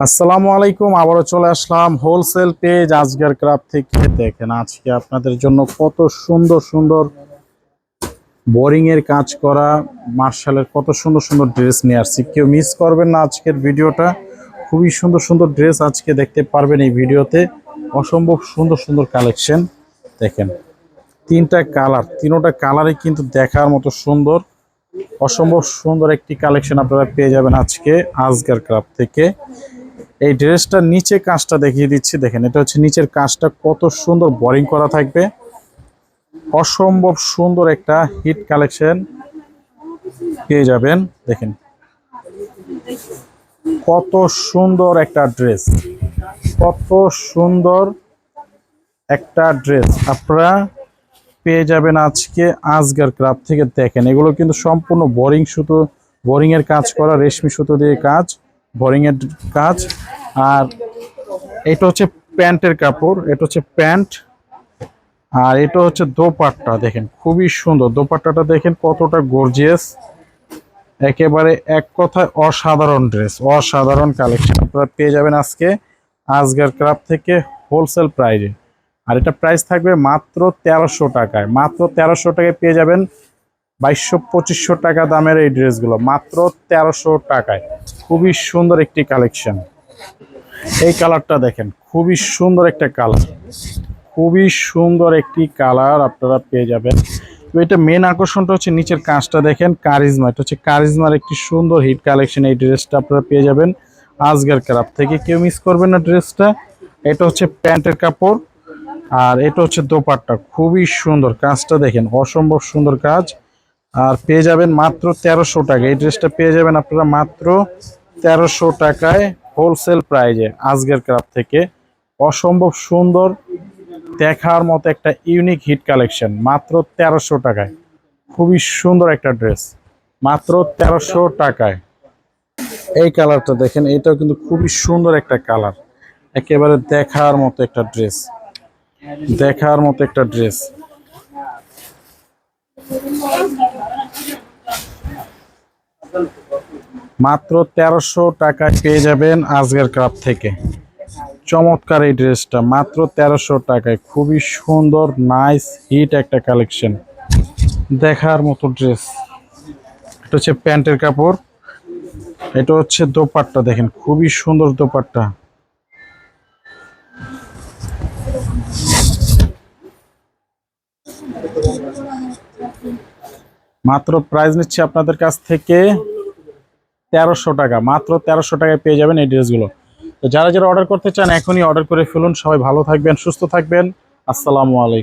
আসসালামু আলাইকুম, আবারও চলে আসলাম হোলসেল পেজ আজকের ক্রাফট থেকে। দেখেন আজকে আপনাদের জন্য কত সুন্দর সুন্দর বোরিং এর কাজ করা, মার্শালের কত সুন্দর সুন্দর ড্রেস নিয়ে আসছি। কেউ মিস করবেন না আজকের ভিডিওটা। খুবই সুন্দর সুন্দর ড্রেস আজকে দেখতে পারবেন এই ভিডিওতে। অসম্ভব সুন্দর সুন্দর কালেকশন দেখেন, তিনটা কালার তিনোটা কালারই কিন্তু দেখার মতো সুন্দর। অসম্ভব সুন্দর একটি কালেকশন আপনারা পেয়ে যাবেন আজকে আজগার ক্রাফট থেকে। এই ড্রেসটার নিচে কাজটা দেখিয়ে দিচ্ছি, দেখেন, এটা হচ্ছে নিচের কাজটা কত সুন্দর বোরিং করা থাকবে। অসম্ভব সুন্দর একটা হিট কালেকশন পেয়ে যাবেন, দেখেন। কত সুন্দর একটা ড্রেস কত সুন্দর একটা ড্রেস আপনারা পেয়ে যাবেন আজকে আজগার ক্রাফট থেকে, দেখেন, এগুলো কিন্তু সম্পূর্ণ বোরিং সুতো বোরিং এর কাজ করা, রেশমি সুতো দিয়ে কাজ। বোরিং এর কাজ। আর এটা হচ্ছে প্যান্টের কাপড়, এটা হচ্ছে প্যান্ট। আর এটা হচ্ছে দোপাট্টা, দেখেন, খুবই সুন্দর। দোপাট্টাটা দেখেন কতটা গর্জিয়াস একেবারে এক কথায় অসাধারণ ড্রেস, অসাধারণ কালেকশন। আপনারা পেয়ে যাবেন আজকে আজগার ক্রাফট থেকে হোলসেল প্রাইজে। আর এটা প্রাইস থাকবে মাত্র তেরোশো টাকায়। মাত্র তেরোশো টাকায় পেয়ে যাবেন বাইশশো পঁচিশশো টাকা দামের এই ড্রেসগুলো, মাত্র তেরোশো টাকায়। খুবই সুন্দর একটি কালেকশন। এই কালারটা দেখেন, খুবই সুন্দর একটা কালার। খুবই সুন্দর একটি কালার আপনারা পেয়ে যাবেন। তো এটা মেন আকর্ষণটা হচ্ছে নিচের কাঁচটা দেখেন, কারিজমা। এটা হচ্ছে কারিজমার একটি সুন্দর হিট কালেকশন এই ড্রেসটা আপনারা পেয়ে যাবেন আজগার ক্রাফ থেকে। কেউ মিস করবেন না ড্রেসটা। এটা হচ্ছে প্যান্টের কাপড় আর এটা হচ্ছে দোপাট্টা। খুবই সুন্দর কাজটা দেখেন, অসম্ভব সুন্দর কাজ। আর পেয়ে যাবেন মাত্র তেরোশো টাকা। এই ড্রেসটা পেয়ে যাবেন আপনারা মাত্র তেরোশো টাকায় হোলসেল প্রাইজে আজকের ক্রাফট থেকে। অসম্ভব সুন্দর দেখার মতো একটা ইউনিক হিট কালেকশন মাত্র তেরোশো টাকায়। খুবই সুন্দর একটা ড্রেস মাত্র তেরোশো টাকায়। এই কালারটা দেখেন, এটাও কিন্তু খুবই সুন্দর একটা কালার একেবারে দেখার মতো একটা ড্রেস দেখার মতো একটা ড্রেস মাত্র তেরোশো টাকায় পেয়ে যাবেন আজকের ক্রাফট থেকে। চমৎকার এই ড্রেসটা, মাত্র তেরোশো টাকায়। খুবই সুন্দর নাইস হিট একটা কালেকশন দেখার মতো ড্রেস এটা হচ্ছে প্যান্টের কাপড়। এটা হচ্ছে দোপাট্টা, দেখেন, খুবই সুন্দর দোপাট্টা। মাত্র প্রাইস নিচ্ছে আপনাদের কাছ থেকে। তেরোশো টাকা, মাত্র তেরোশো টাকায় পেয়ে যাবেন এই ড্রেসগুলো। তো যারা যারা অর্ডার করতে চান, এখনই অর্ডার করে ফেলুন। সবাই ভালো থাকবেন, সুস্থ থাকবেন। আসসালামু আলাইকুম।